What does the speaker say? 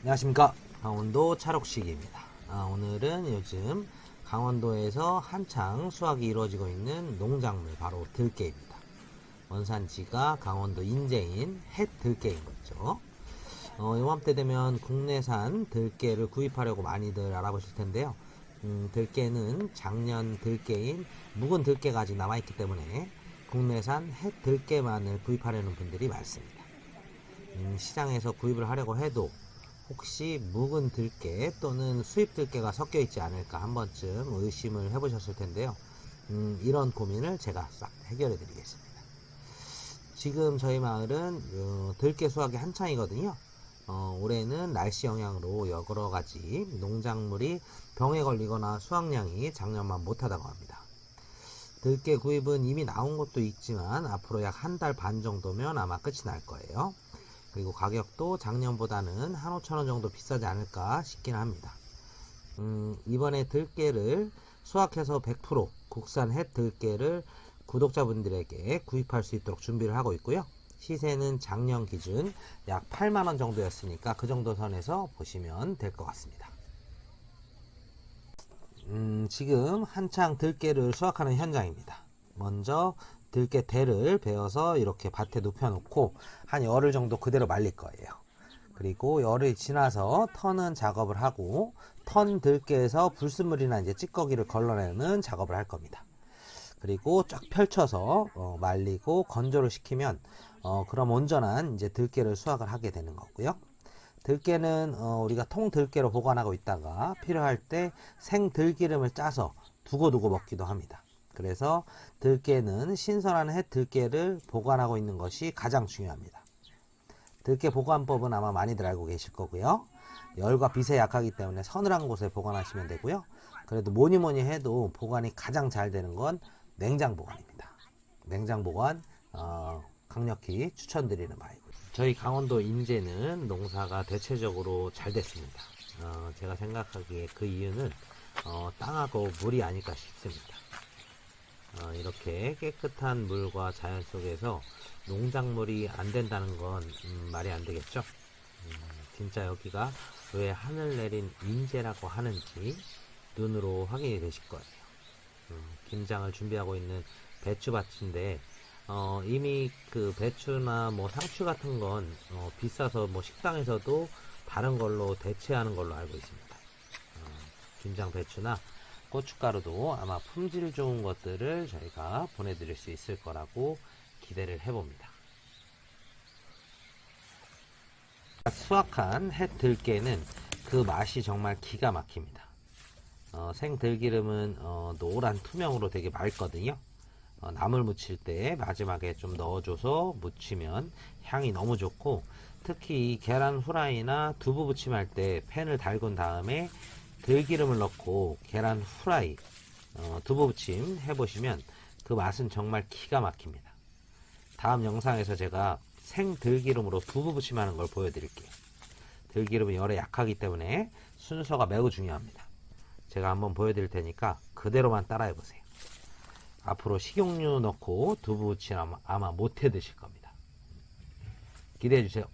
안녕하십니까. 강원도 찰옥식입니다. 아, 오늘은 요즘 강원도에서 한창 수확이 이루어지고 있는 농작물 바로 들깨입니다. 원산지가 강원도 인제인 햇 들깨인 거죠. 어, 요맘때 되면 국내산 들깨를 구입하려고 많이들 알아보실 텐데요. 음, 들깨는 작년 들깨인 묵은 들깨가 아직 남아있기 때문에 국내산 햇 들깨만을 구입하려는 분들이 많습니다. 음, 시장에서 구입을 하려고 해도 혹시 묵은 들깨 또는 수입 들깨가 섞여 있지 않을까 한 번쯤 의심을 해보셨을 텐데요. 음, 이런 고민을 제가 싹 해결해 드리겠습니다. 지금 저희 마을은 어, 들깨 수확이 한창이거든요. 어, 올해는 날씨 영향으로 여러 가지 농작물이 병에 걸리거나 수확량이 작년만 못하다고 합니다. 들깨 구입은 이미 나온 것도 있지만 앞으로 약 한 달 반 정도면 아마 끝이 날 거예요. 그리고 가격도 작년보다는 한 5천원 정도 비싸지 않을까 싶긴 합니다. 음, 이번에 들깨를 수확해서 100% 국산 햇 들깨를 구독자분들에게 구입할 수 있도록 준비를 하고 있고요. 시세는 작년 기준 약 8만원 정도였으니까 그 정도 선에서 보시면 될 것 같습니다. 음, 지금 한창 들깨를 수확하는 현장입니다. 먼저 들깨 대를 베어서 이렇게 밭에 눕혀놓고 한 열흘 정도 그대로 말릴 거예요. 그리고 열흘 지나서 터는 작업을 하고 턴 들깨에서 불순물이나 이제 찌꺼기를 걸러내는 작업을 할 겁니다. 그리고 쫙 펼쳐서 어, 말리고 건조를 시키면 어, 그럼 온전한 이제 들깨를 수확을 하게 되는 거고요. 들깨는 어, 우리가 통 들깨로 보관하고 있다가 필요할 때 생 들기름을 짜서 두고두고 먹기도 합니다. 그래서 들깨는 신선한 햇 들깨를 보관하고 있는 것이 가장 중요합니다. 들깨 보관법은 아마 많이들 알고 계실 거고요. 열과 빛에 약하기 때문에 서늘한 곳에 보관하시면 되고요. 그래도 뭐니 뭐니 해도 보관이 가장 잘 되는 건 냉장 보관입니다. 냉장 보관 어, 강력히 추천드리는 바이고요. 저희 강원도 인제는 농사가 대체적으로 잘 됐습니다. 어, 제가 생각하기에 그 이유는 어, 땅하고 물이 아닐까 싶습니다. 어, 이렇게 깨끗한 물과 자연 속에서 농작물이 안 된다는 건 음, 말이 안 되겠죠. 음, 진짜 여기가 왜 하늘 내린 인재라고 하는지 눈으로 확인이 되실 거예요. 음, 김장을 준비하고 있는 배추밭인데 어, 이미 그 배추나 뭐 상추 같은 건 어, 비싸서 뭐 식당에서도 다른 걸로 대체하는 걸로 알고 있습니다. 어, 김장 배추나 고춧가루도 아마 품질 좋은 것들을 저희가 보내드릴 수 있을 거라고 기대를 해봅니다. 수확한 햇 들깨는 그 맛이 정말 기가 막힙니다. 어, 생 들기름은 어, 노란 투명으로 되게 맑거든요. 어, 나물 무칠 때 마지막에 좀 넣어줘서 무치면 향이 너무 좋고 특히 이 계란 후라이나 두부 부침할 때 팬을 달군 다음에 들기름을 넣고 계란 후라이 어, 두부 부침 해보시면 그 맛은 정말 기가 막힙니다. 다음 영상에서 제가 생 들기름으로 두부 부침 하는 걸 보여드릴게요. 들기름은 열에 약하기 때문에 순서가 매우 중요합니다. 제가 한번 보여드릴 테니까 그대로만 따라해 보세요. 앞으로 식용유 넣고 두부 부침 아마, 아마 못해 드실 겁니다. 기대해 주세요.